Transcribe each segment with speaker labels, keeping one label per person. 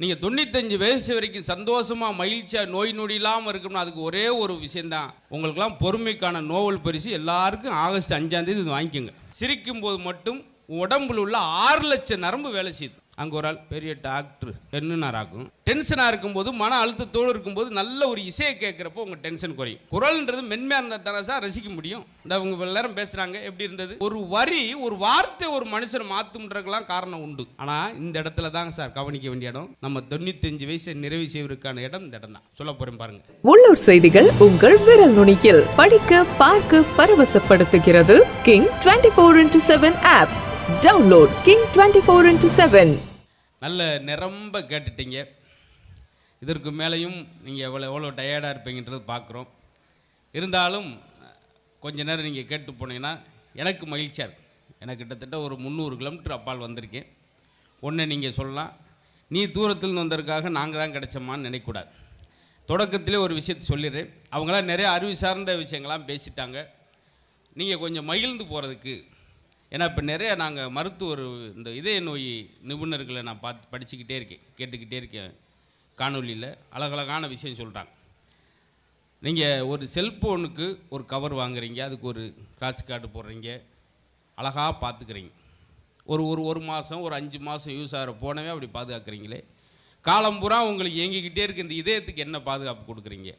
Speaker 1: நீங்கள் தொண்ணூத்தஞ்சு வயசு வரைக்கும் சந்தோஷமாக மகிழ்ச்சியாக நோய் நொடி இல்லாமல் இருக்கணும்னா அதுக்கு ஒரே ஒரு விஷயந்தான் உங்களுக்கெல்லாம் பொறுமைக்கான நோவல் பரிசு எல்லாருக்கும் ஆகஸ்ட் அஞ்சாந்தேதி வாங்கிக்கோங்க. சிரிக்கும் போது மட்டும் உடம்புல உள்ள ஆறு லட்சம் நரம்பு வேலை செய்யுது. அங்கே ஒரு ஆள் பெரிய டாக்டர் டென்னுனாராக்கும் டென்ஷனாக இருக்கும்போது மன அழுத்தத்தோடு இருக்கும்போது நல்ல ஒரு இசையை கேட்குறப்போ உங்கள் டென்ஷன் குறையும். குரல்ன்றது மென்மையாக இருந்தால் தானே சார் ரசிக்க முடியும். இந்த அவங்க எல்லாரும் பேசுகிறாங்க எப்படி இருந்தது? ஒரு வரி ஒரு வார்த்தை ஒரு மனுஷனை மாற்றுன்றதுக்கெல்லாம் காரணம் உண்டு. ஆனால் இந்த இடத்துல தாங்க சார் கவனிக்க வேண்டிய இடம். நம்ம தொண்ணூத்தஞ்சு வயசை நிறைவு செய்வதற்கான இடம் இந்த இடம் தான். சொல்ல போகிறேன் பாருங்க.
Speaker 2: உள்ளூர் செய்திகள் உங்கள் விரல் நுனியில். படிக்க பார்க்க பரவசப்படுத்துகிறது. King twenty four into seven app download king twenty four into seven
Speaker 1: நல்ல நிரம்ப கேட்டுட்டீங்க. இதற்கு மேலேயும் நீங்கள் எவ்வளோ எவ்வளோ டயர்டாக இருப்பீங்கன்றது பார்க்குறோம். இருந்தாலும் கொஞ்ச நேரம் நீங்கள் கேட்டு போனீங்கன்னா எனக்கு மகிழ்ச்சியாக இருக்குது எனக்கு கிட்டத்தட்ட ஒரு முந்நூறு கிலோமீட்டர் அப்பால் வந்திருக்கேன் ஒன்று நீங்கள் சொல்லலாம். நீ தூரத்தில் வந்ததற்காக நாங்கள் தான் கிடைச்சோமான்னு நினைக்கூடாது தொடக்கத்திலே ஒரு விஷயத்தை சொல்லிடுறேன். அவங்களாம் நிறைய அறிவு சார்ந்த விஷயங்கள்லாம் பேசிட்டாங்க. நீங்கள் கொஞ்சம் மகிழ்ந்து போகிறதுக்கு ஏன்னா இப்போ நிறைய நாங்கள் மருத்துவர் இந்த இதய நோய் நிபுணர்களை நான் பார்த்து படிச்சுக்கிட்டே இருக்கேன். கேட்டுக்கிட்டே இருக்கேன். காணொலியில் அழகழகான விஷயம் சொல்கிறாங்க நீங்கள் ஒரு செல்ஃபோனுக்கு ஒரு கவர் வாங்குறீங்க. அதுக்கு ஒரு ஸ்க்ராட்ச் கார்டு போடுறீங்க. அழகாக பார்த்துக்கிறீங்க ஒரு ஒரு ஒரு மாதம் ஒரு அஞ்சு மாதம் யூஸ் ஆகிற போனவே அப்படி பாதுகாக்கிறீங்களே. காலம் பூரா உங்களுக்கு இயங்கிக்கிட்டே இருக்க. இந்த இதயத்துக்கு என்ன பாதுகாப்பு கொடுக்குறீங்க?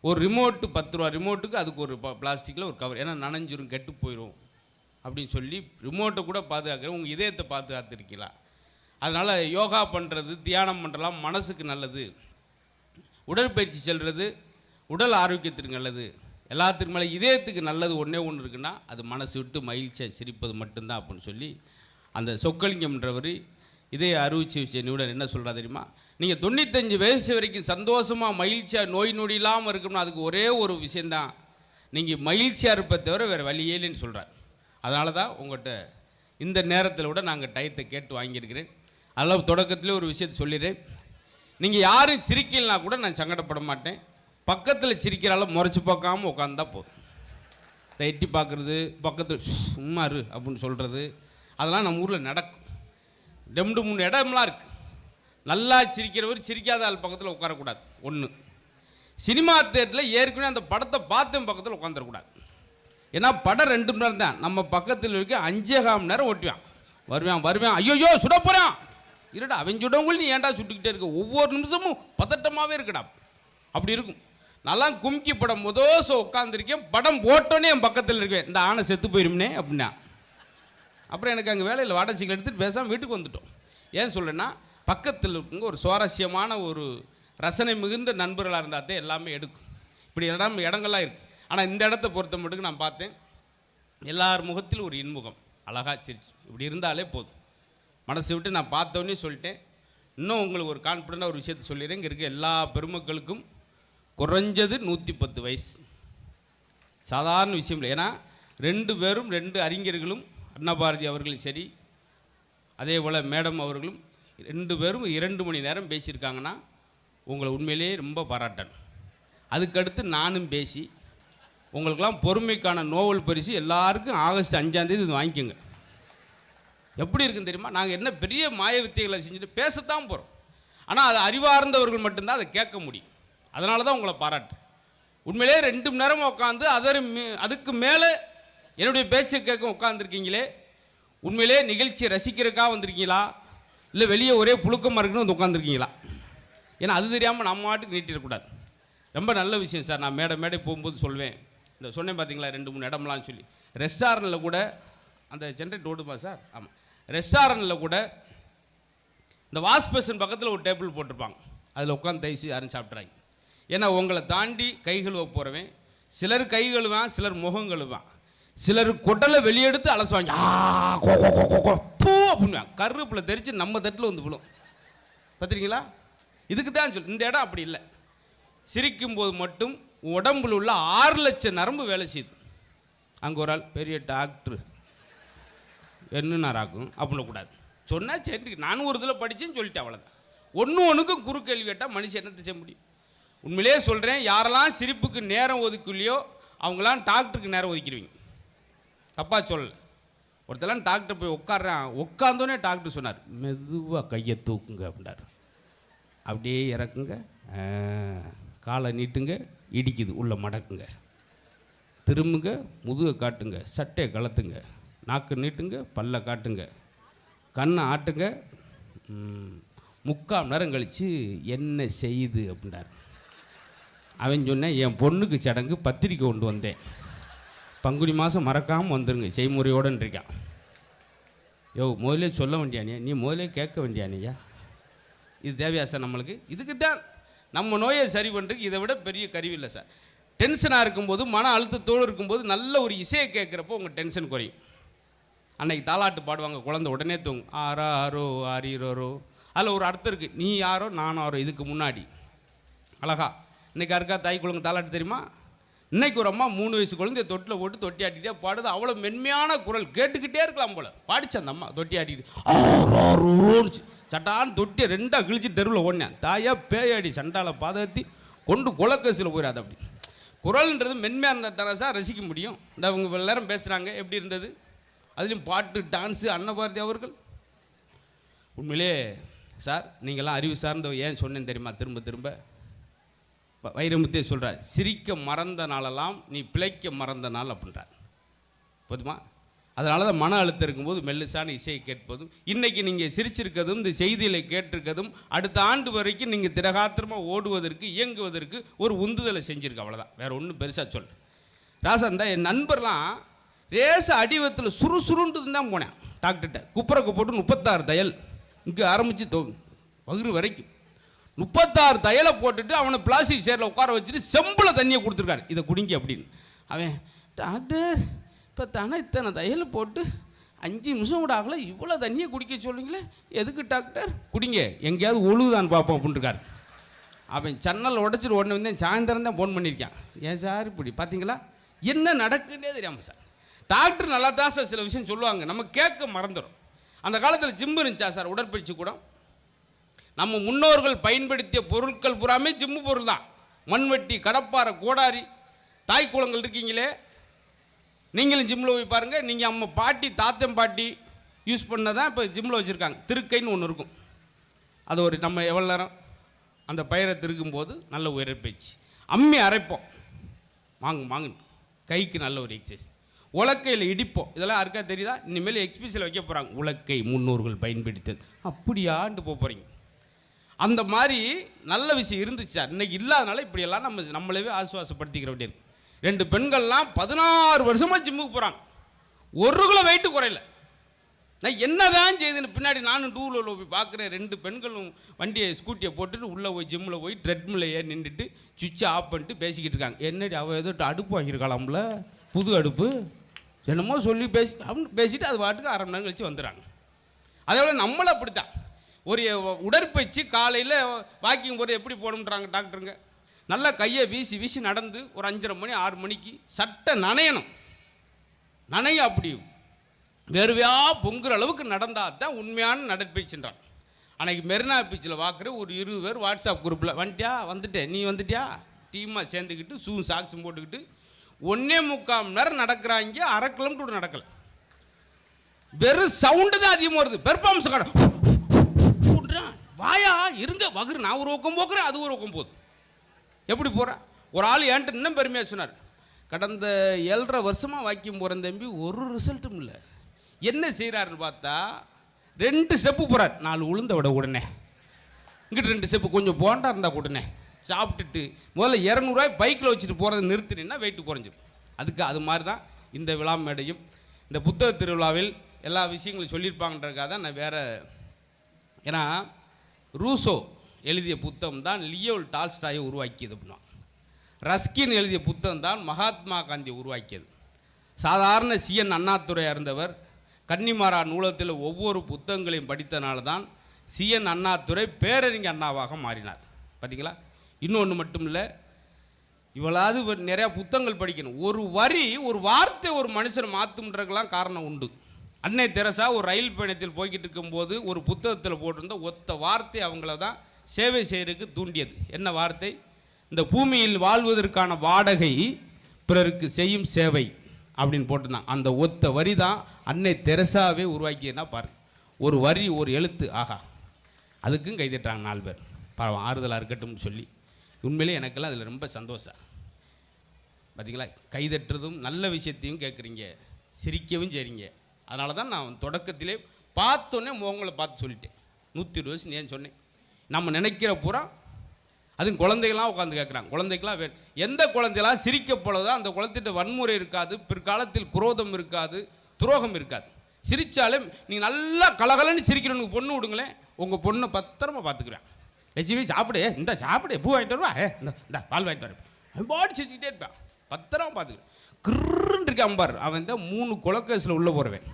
Speaker 1: ஒரு ரிமோட்டு பத்து ரூபா ரிமோட்டுக்கு அதுக்கு ஒரு பிளாஸ்டிக்கில் ஒரு கவர். ஏன்னா நனைஞ்சிரும் கெட்டு போயிடும் அப்படின்னு சொல்லி ரிமோட்டை கூட பாதுகாக்கிறேன். உங்கள் இதயத்தை பாதுகாத்துருக்கீங்களா? அதனால் யோகா பண்ணுறது தியானம் பண்ணுறலாம் மனசுக்கு நல்லது. உடற்பயிற்சி செல்வது உடல் ஆரோக்கியத்திற்கு நல்லது. எல்லாத்துக்கு மேலே இதயத்துக்கு நல்லது ஒன்றே ஒன்று இருக்குன்னா அது மனசு விட்டு மகிழ்ச்சியாக சிரிப்பது மட்டும்தான் அப்படின்னு சொல்லி அந்த சொக்கலிங்கம்ன்றவர் இதய அறுவை சிகிச்சை நிபுணர் என்ன சொல்கிறா தெரியுமா? நீங்கள் தொண்ணூத்தஞ்சு வயசு வரைக்கும் சந்தோஷமாக மகிழ்ச்சியாக நோய் நொடி இல்லாமல் இருக்கணும்னா அதுக்கு ஒரே ஒரு விஷயந்தான் நீங்கள் மகிழ்ச்சியாக இருப்பதை தவிர வேறு வழியே இல்லைன்னு சொல்கிறார் அதனால தான் உங்கள்கிட்ட இந்த நேரத்தில் கூட நாங்கள் டயத்தை கேட்டு வாங்கியிருக்கிறேன். அதெல்லாம் தொடக்கத்திலே ஒரு விஷயத்தை சொல்லிடுறேன். நீங்கள் யாரும் சிரிக்கலனா கூட நான் சங்கடப்பட மாட்டேன். பக்கத்தில் சிரிக்கிறால முறைச்சி பார்க்காம உட்காந்தா போதும். எட்டி பார்க்குறது பக்கத்தில் சும்மா இரு அப்படின்னு சொல்கிறது அதெல்லாம் நம்ம ஊரில் நடக்கும். ரெண்டு மூணு இடம்லாம் இருக்குது நல்லா சிரிக்கிறவர் சிரிக்காத ஆள் பக்கத்தில் உட்காரக்கூடாது. ஒன்று சினிமா தேட்டரில் ஏற்கனவே அந்த படத்தை பார்த்தும் பக்கத்தில் உட்காந்துடக்கூடாது ஏன்னா படம் ரெண்டு மணி நேரம் தான் நம்ம பக்கத்தில் இருக்க அஞ்சே கால் மணி நேரம் ஓட்டுவான். வருவான் வருவான். ஐயோயோ சுட போகிறான் இருடா அவன் சுடவங்களும் நீ ஏன்டா சுட்டுக்கிட்டே இருக்க? ஒவ்வொரு நிமிஷமும் பதட்டமாகவே இருக்கடா. அப்படி இருக்கும். நல்லா கும்கி படம். முதோசம் உட்காந்துருக்கேன் படம் போட்டோன்னே என் பக்கத்தில் இருக்கேன். இந்த ஆணை செத்து போயிரும்னே அப்படின்னா. அப்புறம் எனக்கு அங்கே வேலையில் வாடகை எடுத்துகிட்டு பேசாமல் வீட்டுக்கு வந்துட்டோம். ஏன் சொல்லுன்னா பக்கத்தில் இருக்குங்க ஒரு சுவாரஸ்யமான ஒரு ரசனை மிகுந்த நண்பர்களாக இருந்தால் தான் எல்லாமே எடுக்கும். இப்படி இடம் இடங்கள்லாம் இருக்குது ஆனால் இந்த இடத்த பொறுத்த மட்டுக்கு நான் பார்த்தேன். எல்லார் முகத்திலும் ஒரு இன்முகம். அழகாக சிரிச்சு. இப்படி இருந்தாலே போதும். மனசு விட்டு நான் பார்த்தோன்னே சொல்லிட்டேன். இன்னும் உங்களுக்கு ஒரு கான்ஃபிடண்டாக ஒரு விஷயத்தை சொல்லிடுறேன். இங்கே இருக்க எல்லா பெருமக்களுக்கும் குறைஞ்சது நூற்றி பத்து வயசு. சாதாரண விஷயம் இல்லை. ஏன்னா ரெண்டு பேரும் ரெண்டு அறிஞர்களும் அன்னபாரதி அவர்களும் சரி அதே போல் மேடம் அவர்களும் ரெண்டு பேரும் இரண்டு மணி நேரம் பேசியிருக்காங்கன்னா உங்களை உண்மையிலேயே ரொம்ப பாராட்டணும். அதுக்கடுத்து நானும் பேசி உங்களுக்கெல்லாம் பொறுமைக்கான நோவல் பரிசு எல்லாருக்கும் ஆகஸ்ட் அஞ்சாந்தேதி இது வாங்கிக்கோங்க. எப்படி இருக்குன்னு தெரியுமா? நாங்கள் என்ன பெரிய மாய வித்தைகளை செஞ்சுட்டு பேசத்தான் போகிறோம் ஆனால் அது அறிவார்ந்தவர்கள் மட்டும்தான் அதை கேட்க முடியும். அதனால தான் உங்களை பாராட்டு உண்மையிலே ரெண்டு மணி நேரம் உட்காந்து அதர் அதுக்கு மேலே என்னுடைய பேச்சை கேட்க உட்காந்துருக்கீங்களே உண்மையிலே நிகழ்ச்சியை ரசிக்கிறதுக்காக வந்திருக்கீங்களா? இல்லை வெளியே ஒரே புழுக்கமாக இருக்குன்னு வந்து உட்காந்துருக்கீங்களா ஏன்னா அது தெரியாமல் நம்ம மாட்டுக்கு நீட்டிடக்கூடாது. ரொம்ப நல்ல விஷயம் சார். நான் மேடை மேடை போகும்போது சொல்வேன். இந்த சொன்னேன் பார்த்தீங்களா ரெண்டு மூணு இடம்லாம் சொல்லி. ரெஸ்டாரண்ட்டில் கூட அந்த ஜென்ரேட் ஓடுமா சார்? ஆமாம் ரெஸ்டாரண்ட்டில் கூட இந்த வாஷ் பேஷன் பக்கத்தில் ஒரு டேபிள் போட்டிருப்பாங்க. அதில் உட்காந்து தயிச்சு யாரும் சாப்பிட்றாங்க ஏன்னா உங்களை தாண்டி கை கழுவ போகிறவன் சிலர் கை கழுவான் சிலர் முகம் கழுவான். சிலர் கொட்டலை வெளியெடுத்து அலசுவாங்க ஆ அப்படின்வாங்க கருவேப்பிலை தெரிச்சு நம்ம தட்டில் வந்து விழும். பார்த்துருக்கீங்களா இதுக்கு தான் சொல் இந்த இடம் அப்படி இல்லை. சிரிக்கும்போது மட்டும் உடம்புல உள்ள ஆறு லட்சம் நரம்பு வேலை செய்யுது. அங்கே ஒரு ஆள் பெரிய டாக்டர். என்னன்னாராக்கும் அப்படின்னு கூடாது சொன்னால் சரி நானும் ஒரு இதில் படித்தேன்னு சொல்லிட்டேன் அவ்வளோதான் ஒன்று ஒன்றுக்கும் குறு கேள்வி கேட்டால் மனுஷன் என்னத்தை செய்ய முடியும்? உண்மையிலே சொல்கிறேன் யாரெல்லாம் சிரிப்புக்கு நேரம் ஒதுக்கலையோ அவங்களாம் டாக்டருக்கு நேரம் ஒதுக்கிடுவீங்க தப்பாக சொல்லலை. ஒருத்தெல்லாம் டாக்டர் போய் உட்காடுறேன் உட்காந்தோடனே டாக்டர் சொன்னார் மெதுவாக கையை தூக்குங்க அப்படின்னார். அப்படியே இறக்குங்க. காலை நீட்டுங்க. இடிக்குது உள்ள மடக்குங்க. திரும்புங்க முதுகை காட்டுங்க சட்டையை கலத்துங்க. நாக்கு நீட்டுங்க பல்ல காட்டுங்க. கண்ணை ஆட்டுங்க முக்கால் நேரம் கழித்து என்ன செய்யுது அப்படின்னார். அவன் சொன்னேன் என் பொண்ணுக்கு சடங்கு பத்திரிக்கை கொண்டு வந்தேன். பங்குனி மாதம் மறக்காமல் வந்துருங்க செய்முறையோடுன்னு இருக்கான். யோ முதலே சொல்ல வேண்டியானியா நீ முதல்ல கேட்க வேண்டியானியா இது தேவையா சார் நம்மளுக்கு? இதுக்கு தான் நம்ம நோயை சரி பண்ணுறதுக்கு இதை விட பெரிய கருவி இல்லை சார். டென்ஷனாக இருக்கும்போது மன அழுத்தத்தோடு இருக்கும்போது நல்ல ஒரு இசையை கேட்குறப்போ உங்கள் டென்ஷன் குறையும். அன்னைக்கு தாலாட்டு பாடுவாங்க குழந்தை உடனே தூங்கும். ஆரா ஆரோ ஆரீரோரோ. அதில் ஒரு அர்த்தம் இருக்குது நீ யாரோ நானும் ஆரோ இதுக்கு முன்னாடி. அழகா. இன்றைக்கி யாருக்கா தாய் குழந்தை தாலாட்டு தெரியுமா? இன்னைக்கு ஒரு அம்மா மூணு வயசு குழந்தைய தொட்டில் போட்டு தொட்டி ஆட்டிகிட்டே பாடுது. அவ்வளோ மென்மையான குரல். கேட்டுக்கிட்டே இருக்கலாம் போல. பாடிச்சு அந்த அம்மா தொட்டி ஆட்டிக்கிட்டு. சட்டான்னு தொட்டியை ரெண்டாக கிழிச்சு தெருவில் ஓடினேன். தாயா பேயாடி சண்டால பாதத்தி கொண்டு குலக்கசில் போயிடாது அப்படி. குரல்ன்றது மென்மையாக இருந்தால் தானே சார் ரசிக்க முடியும். இந்த அவங்க எல்லாரும் பேசுகிறாங்க எப்படி இருந்தது? அதுலேயும் பாட்டு டான்ஸு அன்னபாரதி அவர்கள். உண்மையிலே சார் நீங்களாம் அறிவு சார்ந்த ஏன் சொன்னேன் தெரியுமா? திரும்ப திரும்ப. வைரமுத்தே சொல்கிறார் சிரிக்க மறந்த நாளெல்லாம் நீ பிழைக்க மறந்த நாள் அப்படின்றார். போதுமா? அதனால தான் மன அழுத்தம் இருக்கும்போது மெல்லுசான இசையை கேட்பதும் இன்றைக்கி நீங்கள் சிரிச்சிருக்கதும் இந்த செய்தியில் கேட்டிருக்கதும் அடுத்த ஆண்டு வரைக்கும் நீங்கள் திரகாத்திரமாக ஓடுவதற்கு இயங்குவதற்கு ஒரு உந்துதலை செஞ்சுருக்கு அவ்வளோதான் வேறு ஒன்றும் பெருசாக சொல் ராசா இந்த என் நண்பர்லாம் ரேச அடிவத்தில் சுறுசுருண்டு தான் போனேன். டாக்டர்கிட்ட குப்புறக்கு போட்டு முப்பத்தாறு தையல் இங்கே ஆரம்பித்து தோ வகுறு வரைக்கும். முப்பத்தாறு தையலை போட்டுட்டு அவனை பிளாஸ்டிக் சேரில் உட்கார வச்சுட்டு செம்பில் தண்ணியை கொடுத்துருக்காரு. இதை குடிங்க அப்படின்னு. அவன் டாக்டர் இப்போ தானே இத்தனை தையல் போட்டு அஞ்சு நிமிஷம் கூட ஆகல இவ்வளோ தண்ணியை குடிக்க சொல்லுங்களே எதுக்கு டாக்டர்? குடிங்க எங்கேயாவது ஒழுகுதான் பார்ப்போம் அப்படின்ட்டுருக்காரு. அவன் சன்னல் உடச்சிட்டு உடனே வந்து சாயந்தரம் தான் ஃபோன் பண்ணியிருக்கான். ஏன் சார் இப்படி பார்த்தீங்களா? என்ன நடக்குன்னே தெரியாமல் சார். டாக்டர் நல்லா தான் சார் சில விஷயம் சொல்லுவாங்க. நம்ம கேட்க மறந்துடும். அந்த காலத்தில் ஜிம் இருந்துச்சா சார்? உடற்பயிற்சி கூட நம்ம முன்னோர்கள் பயன்படுத்திய பொருட்கள் பூராமே ஜிம்மு பொருள் தான். மண்வெட்டி கடப்பாறை கோடாரி. தாய் குளங்கள் இருக்கீங்களே? நீங்களும் ஜிம்மில் போய் பாருங்கள் நீங்கள் அம்மா பாட்டி தாத்தன் பாட்டி யூஸ் பண்ணதான் இப்போ ஜிம்மில் வச்சுருக்காங்க. திருக்கைன்னு ஒன்று இருக்கும். அது ஒரு நம்ம எவ்வளோ நேரம்? அந்த பயிரை திருக்கும் போது நல்ல உயரப்பயிற்சி அம்மி அரைப்போம். வாங்க வாங்க. கைக்கு நல்ல ஒரு எக்ஸசைஸ் உலக்கையில் இடிப்போம். இதெல்லாம் யாருக்கா தெரியுதா? இனிமேல் எக்ஸ்பிஷியில் வைக்க போகிறாங்க உலக்கை முன்னோர்கள் பயன்படுத்தது அப்படியாண்டு போக போகிறீங்க அந்த மாதிரி நல்ல விஷயம் இருந்துச்சு. இன்னைக்கு இல்லாதனால இப்படியெல்லாம் நம்ம நம்மளவே ஆசுவாசப்படுத்திக்கிற வேண்டியது. ரெண்டு பெண்கள்லாம் பதினாறு வருஷமாக ஜிம்முக்கு போகிறாங்க ஒரு கிலோ வெயிட்டு குறையல. நான் என்னதான் செய்துன்னு பின்னாடி நானும் டூ வீலரில் போய் பார்க்குறேன். ரெண்டு பெண்களும் வண்டியை ஸ்கூட்டியை போட்டுட்டு உள்ளே போய் ஜிம்மில் போய் ட்ரெட்மில் ஏறி நின்றுட்டு சுவிட்சை ஆஃப் பண்ணிட்டு பேசிக்கிட்டு இருக்காங்க. என்னடி அவள் ஏதோ அடுப்பு வாங்கியிருக்காளாம்ல? புது அடுப்பு? என்னமோ சொல்லி பேசி அப்படின்னு பேசிட்டு அது பாட்டுக்கு அரை மணி நேரம் கழிச்சு வந்துடுறாங்க. அதே போல் நம்மளும் அப்படித்தான். ஒரு உடற்பயிற்சி காலையில் வாக்கிங் போகிறது எப்படி போகணுன்றாங்க டாக்டருங்க. நல்லா கையை வீசி வீசி நடந்து ஒரு அஞ்சரை மணி ஆறு மணிக்கு சட்டை நனையணும். நனைய அப்படி. வெறுவையாக பொங்குற அளவுக்கு நடந்தால் தான் உண்மையான நடைப்பயிற்சின்றான். அன்னைக்கு மெரினா பீச்சில் பார்க்குற ஒரு இருபது பேர் வாட்ஸ்அப் குரூப்பில் வந்துட்டியா? வந்துட்டேன். நீ வந்துட்டியா? டீமாக சேர்ந்துக்கிட்டு ஷூ சாக்ஸும் போட்டுக்கிட்டு ஒன்னே முக்கால் மணி நேரம் நடக்கிறாங்க. அரை கிலோமீட்டர் கூட நடக்கலை. வெறும் சவுண்டு தான் அதிகமாக வருது. பெர்ஃபார்மன்ஸ் கடை வாயா இருங்க வகுறு. நான் ஒரு பக்கம் போக்குறேன் அது ஒரு பக்கம் போகுது. எப்படி போகிறேன் ஒரு ஆள் ஏன்ட்டு இன்னும் பெருமையாக சொன்னார். கடந்த ஏழரை வருஷமாக வாக்கியம் போகிறேன் தம்பி ஒரு ரிசல்ட்டும் இல்லை. என்ன செய்கிறாருன்னு பார்த்தா ரெண்டு ஸ்டெப்பு போகிறார் நாலு உளுந்த விட உடனே. இங்கிட்டு ரெண்டு ஸ்டெப்பு கொஞ்சம் போண்டா இருந்தால் உடனே. சாப்பிட்டுட்டு முதல்ல இரநூறுவாய் பைக்கில் வச்சுட்டு போகிறத நிறுத்தினீங்கன்னா வெயிட்டு குறைஞ்சிடும் அதுக்கு அது மாதிரி தான் இந்த விழா மேடையும். இந்த புத்தக திருவிழாவில் எல்லா விஷயங்களும் சொல்லியிருப்பாங்கன்றக்காக தான் நான் வேறு ஏன்னா ரூசோ எழுதிய புத்தகம் தான் லியோல் டால்ஸ்டாயை உருவாக்கியது அப்படின்னா. ரஸ்கின் எழுதிய புத்தகம் தான் மகாத்மா காந்தி உருவாக்கியது. சாதாரண சிஎன் அண்ணாத்துறையாக இருந்தவர் கன்னிமாரா நூலகத்தில் ஒவ்வொரு புத்தகங்களையும் படித்தனால தான் சிஎன் அண்ணாத்துறை பேரறிஞர் அண்ணாவாக மாறினார். பார்த்தீங்களா இன்னொன்று மட்டும் இல்லை இவளாவது நிறையா புத்தகங்கள் படிக்கணும். ஒரு வரி ஒரு வார்த்தை ஒரு மனுஷன் மாற்றுன்றதுக்கெல்லாம் காரணம் உண்டு. அன்னை தெரசா ஒரு ரயில் பயணத்தில் போய்கிட்டு இருக்கும்போது ஒரு புத்தகத்தில் போட்டிருந்த ஒத்த வார்த்தை அவங்கள தான் சேவை செய்கிறதுக்கு தூண்டியது. என்ன வார்த்தை? இந்த பூமியில் வாழ்வதற்கான வாடகை பிறருக்கு செய்யும் சேவை அப்படின்னு போட்டிருந்தான். அந்த ஒத்த வரி தான் அன்னை தெரசாவே உருவாக்கியதுன்னா பாருங்க. ஒரு வரி ஒரு எழுத்து ஆகா அதுக்கும் கைதிட்டாங்க நாலு பேர். பாவம் ஆறுதலாக இருக்கட்டும்னு சொல்லி. உண்மையிலே எனக்கெல்லாம் அதில் ரொம்ப சந்தோஷம். பார்த்தீங்களா கைதட்டுறதும் நல்ல விஷயத்தையும் கேட்குறீங்க சிரிக்கவும் செய்கிறீங்க அதனால தான் நான் தொடக்கத்திலே பார்த்தோன்னே உங்களை பார்த்து சொல்லிட்டேன். நூற்றி இருபது வயசு ஏன் சொன்னேன்? நம்ம நினைக்கிற பூரா அதுவும் குழந்தைகளாம் உட்காந்து கேட்குறாங்க. குழந்தைக்கெலாம் வே எந்த குழந்தைகளாம் சிரிக்க போலதோ அந்த குழந்தைகிட்ட வன்முறை இருக்காது பிற்காலத்தில் குரோதம் இருக்காது துரோகம் இருக்காது. சிரித்தாலே நீங்கள் நல்லா கலகலன்னு சிரிக்கிறவனுக்கு பொண்ணு விடுங்களேன். உங்கள் பொண்ணை பத்திரமா பார்த்துக்குறேன். லட்சுமி சாப்பிடு. இந்த சாப்பிடு. பூ வாங்கிட்டு வருவா? ஏ இந்த இந்த பால் வாங்கிட்டு வரேன். பாடி சிரிச்சுக்கிட்டே இருப்பான். பத்திரமா பார்த்துக்கிறேன். கிருன்னு இருக்கான் பாரு. அவன் தான் மூணு குலக்கேஸில் உள்ளே போகிறவன்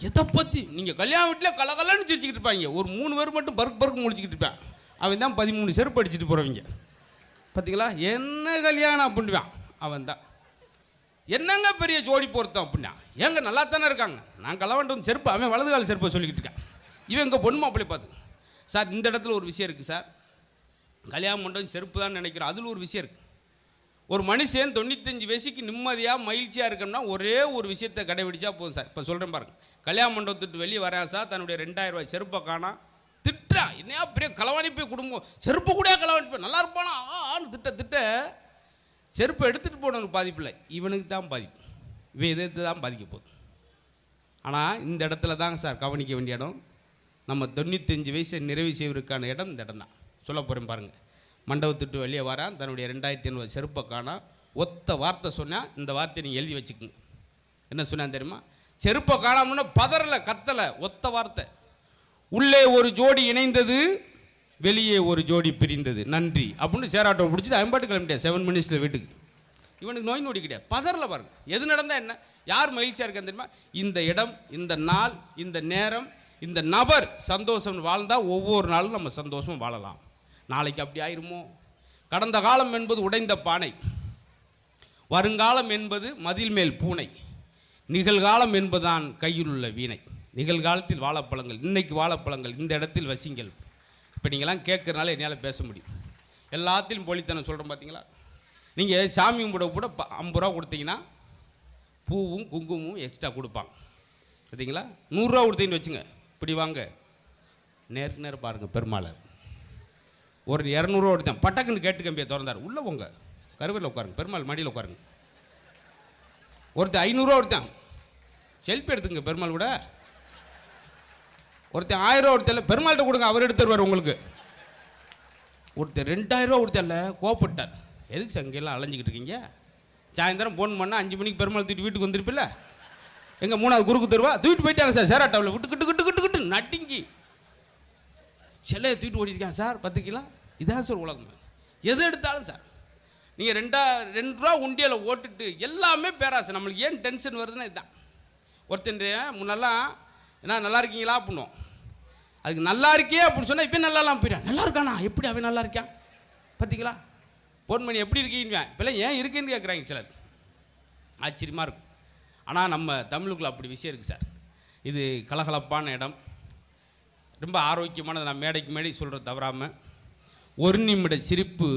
Speaker 1: எதை பற்றி நீங்கள் கல்யாண வீட்டில் கலகலன்னு சிரிச்சுக்கிட்டு இருப்பாங்க. ஒரு மூணு பேர் மட்டும் பருக்கு பருக்கு முடிச்சுக்கிட்டு இருப்பான். அவன் தான் பதிமூணு செருப்பு அடிச்சுட்டு போகிறவங்க பார்த்தீங்களா என்ன கல்யாணம் அப்படின்வான் அவன் தான். என்னங்க பெரிய ஜோடி பொருத்தம் அப்படின்னா? ஏங்க நல்லா தானே இருக்காங்க. நான் கலவண்டம் செருப்பு அவன் வலது கால செருப்பை சொல்லிக்கிட்டு இருக்கான். இவன் எங்கள் பொண்ணு மாப்பிள்ளை பார்த்து சார் இந்த இடத்துல ஒரு விஷயம் இருக்குது சார். கல்யாணம் மண்டபம் செருப்பு தான் நினைக்கிறோம். அதில் ஒரு விஷயம் இருக்குது ஒரு மனுஷன் தொண்ணூத்தஞ்சு வயசுக்கு நிம்மதியாக மகிழ்ச்சியாக இருக்கணும்னா ஒரே ஒரு விஷயத்தை கடைபிடிச்சா போதும் சார். இப்போ சொல்கிறேன் பாருங்க. கல்யாண மண்டபத்துட்டு வெளியே வரேன் சார் தன்னுடைய ரெண்டாயிரம் ரூபாய் செருப்பை காணா திட்டுறான் என்னையா பெரிய களவாணிப்பை குடும்பம். செருப்பு கூட களவாணிப்பை நல்லா இருப்பானா? ஆள் திட்ட திட்ட. செருப்பை எடுத்துகிட்டு போனவனுக்கு பாதிப்பு இல்லை. இவனுக்கு தான் பாதிப்பு. இவன் இதை தான் பாதிக்க போகுது. ஆனால் இந்த இடத்துல தாங்க சார் கவனிக்க வேண்டிய இடம். நம்ம தொண்ணூத்தஞ்சு வயசை நிறைவு செய்வதற்கான இடம் இந்த இடம் தான். சொல்ல போகிறேன் பாருங்கள் மண்டபத்துட்டு வெளியே வரான் தன்னுடைய ரெண்டாயிரத்தி ஐநூறு செருப்பை காணா. ஒத்த வார்த்தை சொன்னால் இந்த வார்த்தையை நீங்கள் எழுதி வச்சுக்கோங்க. என்ன சொன்னான் தெரியுமா? செருப்பை காணாமன்னா பதறல கத்தலை ஒத்த வார்த்தை. உள்ளே ஒரு ஜோடி இணைந்தது வெளியே ஒரு ஜோடி பிரிந்தது. நன்றி. அப்படின்னு சேராட்டோ பிடிச்சிட்டு அம்பாட்டு கிளம்பிட்டேன் செவன் மினிட்ஸில் வீட்டுக்கு. இவனுக்கு நோய் நொடி கிடையாது பதறல பாருங்க. எது நடந்தால் என்ன? யார் மகிழ்ச்சியாக இருக்கான்னு தெரியுமா? இந்த இடம் இந்த நாள் இந்த நேரம் இந்த நபர் சந்தோஷம் வாழ்ந்தால் ஒவ்வொரு நாளும் நம்ம சந்தோஷமாக வாழலாம். நாளைக்கு அப்படி ஆயிருமோ? கடந்த காலம் என்பது உடைந்த பானை. வருங்காலம் என்பது மதில் மேல் பூனை. நிகழ்காலம் என்பதுதான் கையில் உள்ள வீணை. நிகழ்காலத்தில் வாழைப்பழங்கள் இன்னைக்கு வாழைப்பழங்கள் இந்த இடத்தில் வசிங்கள். இப்போ நீங்களாம் கேட்குறனால என்னால் பேச முடியும். எல்லாத்திலும் போலித்தனம் சொல்கிறோம் பார்த்தீங்களா நீங்கள் சாமி கும்பிட கூட ஐம்பது ரூபா கொடுத்தீங்கன்னா பூவும் குங்குமமும் எக்ஸ்ட்ரா கொடுப்பாங்க. பார்த்தீங்களா நூறுரூவா கொடுத்தீங்கன்னு வச்சுங்க. இப்படி வாங்க. நேருக்கு நேரம் பாருங்கள் பெருமாளை ஒரு இரநூறுவா கொடுத்தேன். பட்டக்குன்னு கேட்டு கம்பியை திறந்தார். உள்ளே உங்க கருவறையில் உட்காருங்க. பெருமாள் மடியில் உட்காருங்க. ஒருத்தர் ஐநூறுரூவா கொடுத்தான். செல்ஃபி எடுத்துங்க பெருமாள் கூட. ஒருத்தன் ஆயிரம் ரூபா பெருமாள்கிட்ட கொடுங்க. அவர் எடுத்துருவார் உங்களுக்கு. ஒருத்தர் ரெண்டாயிரரூவா கொடுத்தல கோவப்பட்டார். எதுக்கு சங்கெல்லாம் அலைஞ்சிக்கிட்டு இருக்கீங்க? சாயந்தரம் ஃபோன் பண்ணால் அஞ்சு மணிக்கு பெருமாள் தூக்கிட்டு வீட்டுக்கு வந்துருப்பில்ல எங்கள் மூணாவது குறுக்கு தருவா? தூக்கிட்டு போயிட்டாங்க சார். சேராட்டாவில் விட்டு கிட்டு கிட்டு கிட்டு கிட்டு நட்டிங்கி செல்லையை தூக்கிட்டு ஓடிருக்கான் சார். பத்து கிலோ. இதான் சார் உலகம். எது எடுத்தாலும் சார். நீங்கள் ரெண்டா ரெண்டு ரூபா உண்டியில் ஓட்டுட்டு எல்லாமே பேராசை. நம்மளுக்கு ஏன் டென்ஷன் வருதுன்னா இதுதான். ஒருத்தன் முன்னெல்லாம் என்ன நல்லா இருக்கீங்களா? அப்படின்னோம். அதுக்கு நல்லா இருக்கே அப்படின்னு சொன்னால் இப்போ நல்லாலாம் போயிட்டான் நல்லா இருக்கானா? எப்படி அவன் நல்லா இருக்கான்? பார்த்தீங்களா ஃபோன் பண்ணி எப்படி இருக்கீங்க? இப்போல்லாம் ஏன் இருக்கேன்னு கேட்குறாங்க சிலர். ஆச்சரியமாக இருக்கும். ஆனால் நம்ம தமிழுக்குள்ள அப்படி விஷயம் இருக்குது சார். இது கலகலப்பான இடம். ரொம்ப ஆரோக்கியமானது. நான் மேடைக்கு மேடை சொல்கிறது தவறாமல் ஒரு நிமிட சிரிப்பு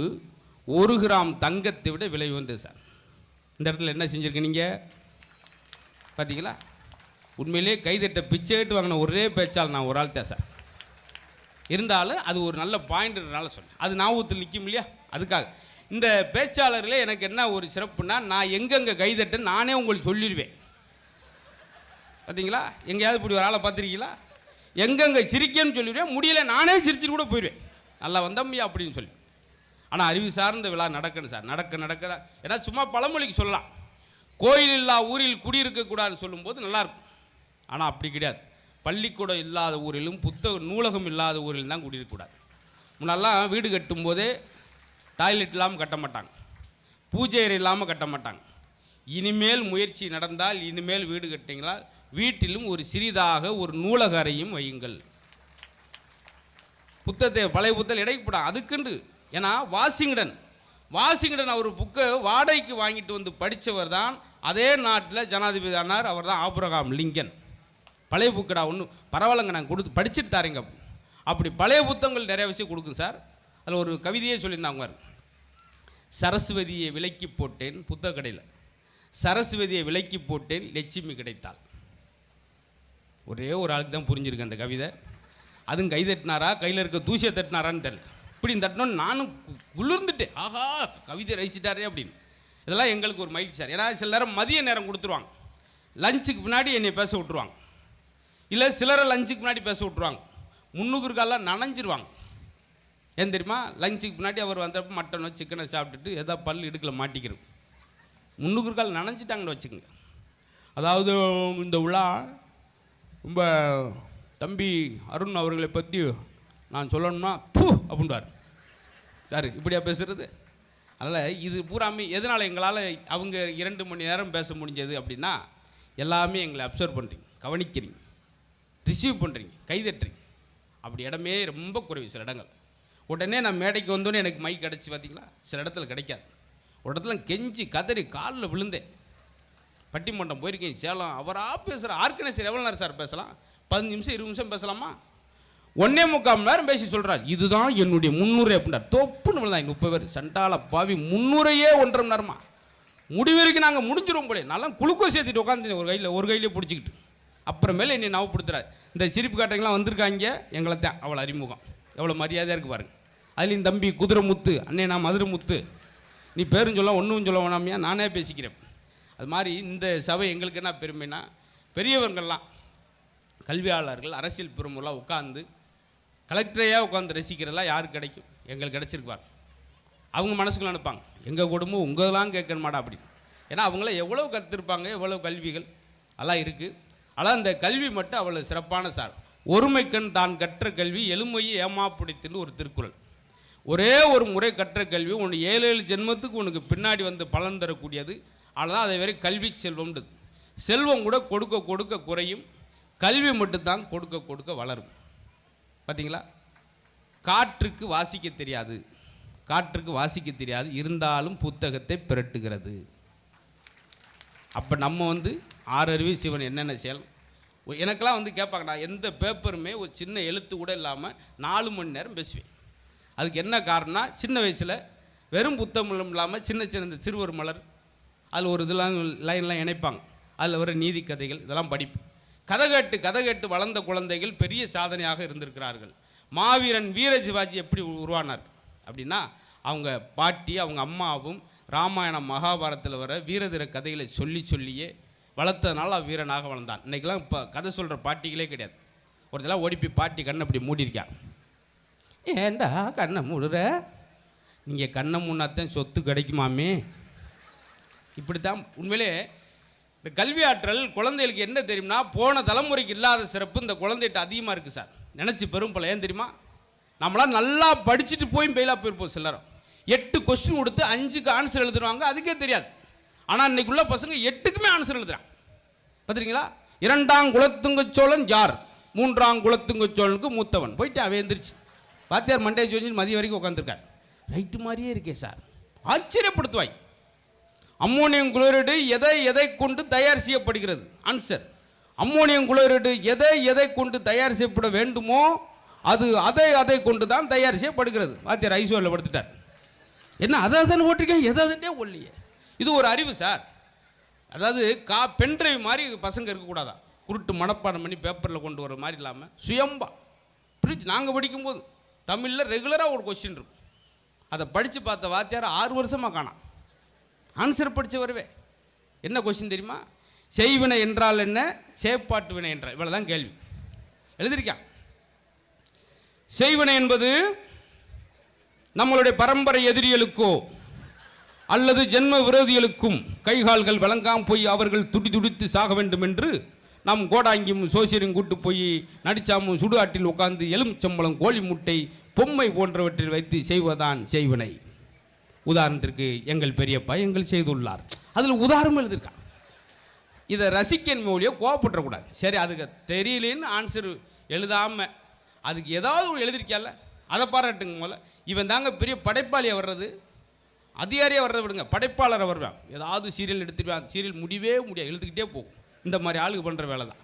Speaker 1: ஒரு கிராம் தங்கத்தை விட விலை உயர்ந்தது சார். இந்த இடத்துல என்ன செஞ்சுருக்கு நீங்கள் பார்த்தீங்களா உண்மையிலே கைதட்ட பிச்சை கேட்டு வாங்கின ஒரே பேச்சால் நான் ஒரு ஆள் தான் சார். இருந்தாலும் அது ஒரு நல்ல பாயிண்ட்னால சொன்னேன். அது ஞாபகத்தில் நிற்கும் இல்லையா? அதுக்காக. இந்த பேச்சாளர்களே எனக்கு என்ன ஒரு சிறப்புனா நான் எங்கெங்கே கைதட்டேன்னு நானே உங்களுக்கு சொல்லிடுவேன். பார்த்தீங்களா எங்கேயாவது இப்படி ஒரு ஆளை பார்த்துருக்கீங்களா? எங்கெங்கே சிரிக்கன்னு சொல்லிடுவேன். முடியல நானே சிரிச்சுட்டு கூட போயிடுவேன். நல்லா வந்தம்யா அப்படின்னு சொல்லி. ஆனால் அறிவு சார்ந்த விழா நடக்கணும் சார். நடக்க நடக்க தான். ஏன்னா சும்மா பழமொழிக்கு சொல்லலாம். கோயில் இல்லா ஊரில் குடியிருக்கக்கூடாதுன்னு சொல்லும்போது நல்லாயிருக்கும். ஆனால் அப்படி கிடையாது. பள்ளிக்கூடம் இல்லாத ஊரிலும் புத்தக நூலகம் இல்லாத ஊரிலும் தான் குடியிருக்கக்கூடாது முன்னெல்லாம் வீடு கட்டும்போதே டாய்லெட் இல்லாமல் கட்ட மாட்டாங்க. பூஜை அறை இல்லாமல் கட்ட மாட்டாங்க. இனிமேல் முயற்சி நடந்தால் இனிமேல் வீடு கட்டிங்களா வீட்டிலும் ஒரு சிறிதாக ஒரு நூலக அறையும் வையுங்கள். புத்தகத்தை பழைய புத்தகம் இடைக்கு அதுக்குண்டு. ஏன்னா வாஷிங்டன் வாஷிங்டன் அவர் புக்கை வாடகைக்கு வாங்கிட்டு வந்து படித்தவர் தான் அதே நாட்டில் ஜனாதிபதி ஆனார் அவர் தான் ஆப்ரகாம் லிங்கன். பழைய புக்கடா ஒன்று பரவாயில்லைங்க நான் கொடுத்து படிச்சுட்டு தாரீங்க. அப்படி பழைய புத்தகங்கள் நிறைய விஷயம் கொடுக்கும் சார். அதில் ஒரு கவிதையே சொல்லியிருந்தாங்க சரஸ்வதியை விலக்கி போட்டேன் புத்தக கடையில். சரஸ்வதியை விலக்கி போட்டேன் லட்சுமி கிடைத்தாள். ஒரே ஒரு ஆளுக்கு தான் புரிஞ்சிருக்கு அந்த கவிதை. அதுவும் கை தட்டினாரா? கையில் இருக்க தூசியை தட்டினாரான்னு தெரியல. இப்படி தட்டினோன்னு நானும் கு- குளிர்ந்துட்டேன். ஆஹா கவிதை ரசிச்சிட்டாரே அப்படின்னு. இதெல்லாம் எங்களுக்கு ஒரு மகிழ்ச்சி சார். ஏன்னா சில நேரம் மதிய நேரம் கொடுத்துருவாங்க. லஞ்சுக்கு பின்னாடி என்னை பேச விட்ருவாங்க இல்லை சிலரை லஞ்சுக்கு முன்னாடி பேச விட்ருவாங்க முன்னுக்கு இருக்காலாம் நனைஞ்சிருவாங்க. ஏன் தெரியுமா? லஞ்சுக்கு முன்னாடி அவர் வந்தப்போ மட்டனோ சிக்கனை சாப்பிட்டுட்டு ஏதோ பல் இடுக்கல மாட்டிக்கிறோம் முன்னுக்கு இருக்கால் நனைஞ்சிட்டாங்கன்னு வச்சுக்கோங்க. அதாவது இந்த விழா ரொம்ப தம்பி அருண் அவர்களை பற்றி நான் சொல்லணும்னா பூ அப்படின்றார் யார்? இப்படியா பேசுகிறது அதனால் இது பூராமே எதனால் எங்களால் அவங்க இரண்டு மணி நேரம் பேச முடிஞ்சது அப்படின்னா எல்லாமே எங்களை அப்சர்வ் பண்ணுறீங்க கவனிக்கிறீங்க ரிசீவ் பண்ணுறீங்க கைதட்டுறீங்க. அப்படி இடமே ரொம்ப குறைவு சில இடங்கள். உடனே நான் மேடைக்கு வந்தோடனே எனக்கு மைக் கிடச்சி பார்த்தீங்களா சில இடத்துல கிடைக்காது. ஒரு இடத்துல கெஞ்சி கதறி காலில் விழுந்தேன். பட்டிமன்றம் போயிருக்கேன் சேலம். அவராக பேசுகிற ஆர்கனைசர் எவ்வளோ நேரம் சார் பேசலாம்? பதினஞ்சு நிமிஷம் இருபது நிமிஷம் பேசலாமா? ஒன்னே முக்கால் மணி நேரம் பேசி சொல்கிறார் இதுதான் என்னுடைய முன்னுரை அப்படின்றார். தொப்புன்னு விழுந்தாங்க முப்பது பேர். சண்டால பாவி முந்நூறையே ஒன்றரை மணி நேரமா? முடிவு வரைக்கும் நாங்கள் முடிஞ்சிரும் போலே நல்லா குளுக்கோஸ் ஏற்றிட்டு உட்காந்து ஒரு கையில் ஒரு கையிலே பிடிச்சிக்கிட்டு. அப்புறமேல என்னை நவப்படுத்துறாரு. இந்த சிரிப்பு காட்டுறீங்களாம் வந்திருக்காங்க எங்களை தான். அவ்வளோ அறிமுகம். எவ்வளோ மரியாதையாக இருக்குது பாருங்க. அதுலேயும் தம்பி குதிரை முத்து அண்ணே நான் மதுரை முத்து நீ பேரும் சொல்ல ஒன்றும் சொல்ல வேணாமையா? நானே பேசிக்கிறேன். அது மாதிரி இந்த சபை எங்களுக்கு என்ன பெருமைனா பெரியவர்கள்லாம் கல்வியாளர்கள் அரசியல் பெருமெல்லாம் உட்காந்து கலெக்டரையாக உட்காந்து ரசிக்கிறதெல்லாம் யாருக்கு கிடைக்கும்? எங்களுக்கு கிடச்சிருப்பார் அவங்க மனசுக்குள்ள நினைப்பாங்க எங்கள் குடும்பம் உங்களெல்லாம் கேட்கணுமாடா அப்படி. ஏன்னா அவங்கள எவ்வளோ கற்றுருப்பாங்க எவ்வளோ கல்விகள் அதெல்லாம் இருக்குது ஆனால் அந்த கல்வி மட்டும் அவ்வளோ சிறப்பான சார். ஒருமைக்கண் தான் கற்ற கல்வி எலுமையை ஏமாப்பிடித்துன்னு ஒரு திருக்குறள். ஒரே ஒரு முறை கற்ற கல்வி ஒன்று ஏழு ஏழு ஜென்மத்துக்கு உனக்கு பின்னாடி வந்து பலன் தரக்கூடியது. அதுதான் அதை வரை கல்வி செல்வம்ன்றது. செல்வம் கூட கொடுக்க கொடுக்க குறையும். கல்வி மட்டும்தான் கொடுக்க கொடுக்க வளரும். பார்த்தீங்களா காற்றுக்கு வாசிக்க தெரியாது. காற்றுக்கு வாசிக்க தெரியாது. இருந்தாலும் புத்தகத்தை பிரட்டுகிறது. அப்போ நம்ம வந்து ஆறறிவு சிவன் என்னென்ன செயல்? எனக்கெல்லாம் வந்து கேட்பாங்க நான் எந்த பேப்பருமே ஒரு சின்ன எழுத்து கூட இல்லாமல் நாலு மணி நேரம் பேசுவேன். அதுக்கு என்ன காரணம்னா சின்ன வயசில் வெறும் புத்தகம் இல்லாமல் சின்ன சின்ன இந்த சிறுவர் மலர் அதில் ஒரு இதெல்லாம் லைன்லாம் இணைப்பாங்க. அதில் வர நீதி கதைகள் இதெல்லாம் படிப்பு கதை கேட்டு கதை கேட்டு வளர்ந்த குழந்தைகள் பெரிய சாதனையாக இருந்திருக்கிறார்கள். மாவீரன் வீர சிவாஜி எப்படி உருவானார் அப்படின்னா அவங்க பாட்டி அவங்க அம்மாவும் ராமாயணம் மகாபாரதத்தில் வர வீரதீர கதைகளை சொல்லி சொல்லியே வளர்த்ததுனால வீரனாக வளர்ந்தான். இன்றைக்கெல்லாம் இப்போ கதை சொல்கிற பாட்டிகளே கிடையாது. ஒருத்தெல்லாம் ஓடிப்பி பாட்டி கண்ணை அப்படி மூடியிருக்கான் ஏண்டா கண்ணை மூடுற? நீங்கள் கண்ணை மூணாத்தான் சொத்து கிடைக்குமாமே? இப்படி தான் உண்மையிலே இந்த கல்வியாற்றல் குழந்தைகளுக்கு என்ன தெரியும்னா போன தலைமுறைக்கு இல்லாத சிறப்பு இந்த குழந்தைகிட்ட அதிகமாக இருக்குது சார். நினச்சி பெரும் பல. ஏன் தெரியுமா? நம்மளாம் நல்லா படிச்சுட்டு போய் பெயிலாக போயிருப்போம் சிலரும். எட்டு கொஸ்டின் கொடுத்து அஞ்சுக்கு ஆன்சர் எழுதுறாங்க அதுக்கே தெரியாது. ஆனால் இன்னைக்குள்ள பசங்க எட்டுக்குமே ஆன்சர் எழுதுறான் பார்த்துருக்கீங்களா இரண்டாம் குலத்துங்க சோழன் யார்? மூன்றாம் குலத்துங்க சோழனுக்கு மூத்தவன். போயிட்டு அவன் எந்திரிச்சு. வாத்தியார் மண்டே சொல்லி மதிய வரைக்கும் உட்காந்துருக்கார் ரைட்டு மாதிரியே இருக்கே சார். ஆச்சரியப்படுத்துவாய். அம்மோனியம் குளோரைடு எதை எதை கொண்டு தயார் செய்யப்படுகிறது? ஆன்சர் அம்மோனியம் குளோரைடு எதை எதை கொண்டு தயார் செய்யப்பட வேண்டுமோ அது அதை அதை கொண்டு தான் தயார் செய்யப்படுகிறது. வாத்தியார் ஐசோவில் படுத்துட்டார். என்ன அதை தானே ஓட்டிருக்கேன் எதை அதுன்னே ஒல்லியே. இது ஒரு அறிவு சார். அதாவது கா பென்ட்ரைவ் மாதிரி பசங்க இருக்கக்கூடாதா? குருட்டு மனப்பாடம் பண்ணி பேப்பரில் கொண்டு வர மாதிரி இல்லாமல் சுயம்பா. பிரிச்சு நாங்கள் படிக்கும்போது தமிழில் ரெகுலராக ஒரு கொஸ்டின் இருக்கும். அதை படித்து பார்த்த வாத்தியார் ஆறு வருஷமாக காணாம் ஆன்சர் படித்து வருவேன் என்ன கொஸ்டின் தெரியுமா? செய்வினை என்றால் என்ன? சேப்பாட்டு வினை என்றால். இவ்வளோ தான் கேள்வி. எழுதியிருக்கான் செய்வினை என்பது நம்மளுடைய பரம்பரை எதிரிகளுக்கோ அல்லது ஜென்ம விரோதிகளுக்கும் கைகால்கள் விளங்காம் போய் அவர்கள் துடி துடித்து சாக வேண்டும் என்று நாம் கோடாங்கியும் சோசியரும் கூட்டு போய் நடிச்சாமும் சுடுகாட்டில் உட்கார்ந்து எலுமிச்சம்பளம் கோழி முட்டை பொம்மை போன்றவற்றில் வைத்து செய்வதான் செய்வினை. உதாரணத்திற்கு எங்கள் பெரியப்பா எங்கள் செய்துள்ளார். அதில் உதாரணம் எழுதியிருக்கான். இதை ரசிக்கன் மொழியோ கோவப்பட்டுறக்கூடாது. சரி அதுக்கு தெரியலேன்னு ஆன்சர் எழுதாமல் அதுக்கு ஏதாவது ஒரு எழுதியிருக்கியால அதை பாராட்டுங்க முதல்ல. இவன் தாங்க பெரிய படைப்பாளியாக வர்றது. அதிகாரியாக வர்றதை விடுங்க படைப்பாளரை வருவான். ஏதாவது சீரியல் எடுத்துருவான் சீரியல் முடியவே முடியாது எழுதுக்கிட்டே போகும். இந்த மாதிரி ஆளுக்கு பண்ணுற வேலை தான்